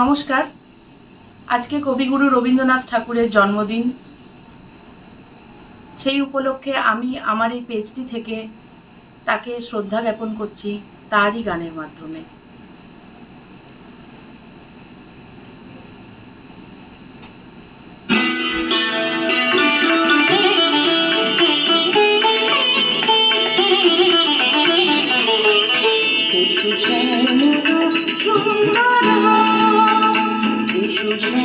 নমস্কার। আজকে কবিগুরু রবীন্দ্রনাথ ঠাকুরের জন্মদিন। সেই উপলক্ষে আমি আমার এই পেজটি থেকে তাকে শ্রদ্ধা জ্ঞাপন করছি তারই গানের মাধ্যমে। এসো শ্যামল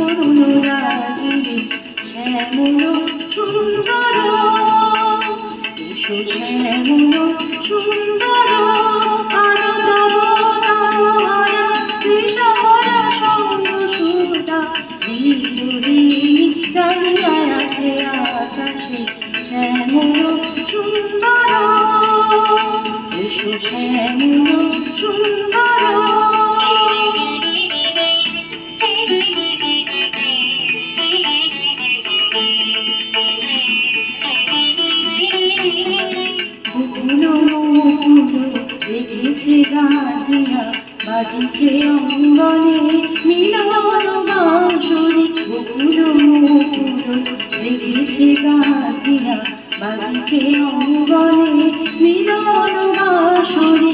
জাগিছে করুণ রাগিনী শ্যামল সুন্দর এসো শ্যামল সুন্দর আরও তব তব হারা কৃষ্ণরা সঙ্গ সুতা বিদুরি চালিয়া আছে আকাশে সুন্দর রেখেছে গাঁদিয়া বাজিছে অঙ্গনে মিলন বাঁশরি বকুল মুকুল রেখেছে গাঁদিয়া বাজিছে অঙ্গনে মিলন বাঁশরি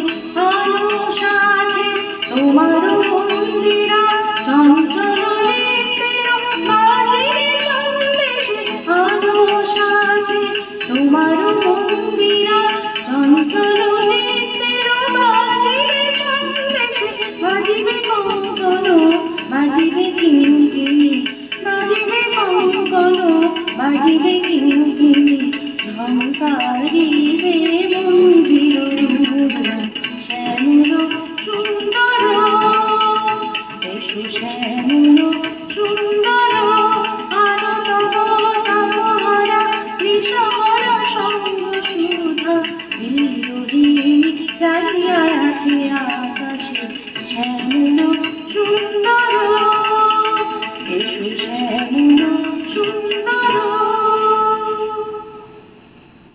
বাজিবে কিঙ্কিনি বাজিবে কঙ্কন বাজিবে কিঙ্কিনি ঝঙ্কারিবে মঞ্জির শ্যামল সুন্দর এসো শ্যামল সুন্দর আরও তব তপহারা কৃষহর সঙ্গ সুধা। বিরোহিণী চালিয়া আছে আকাশে শ্যামল সুন্দর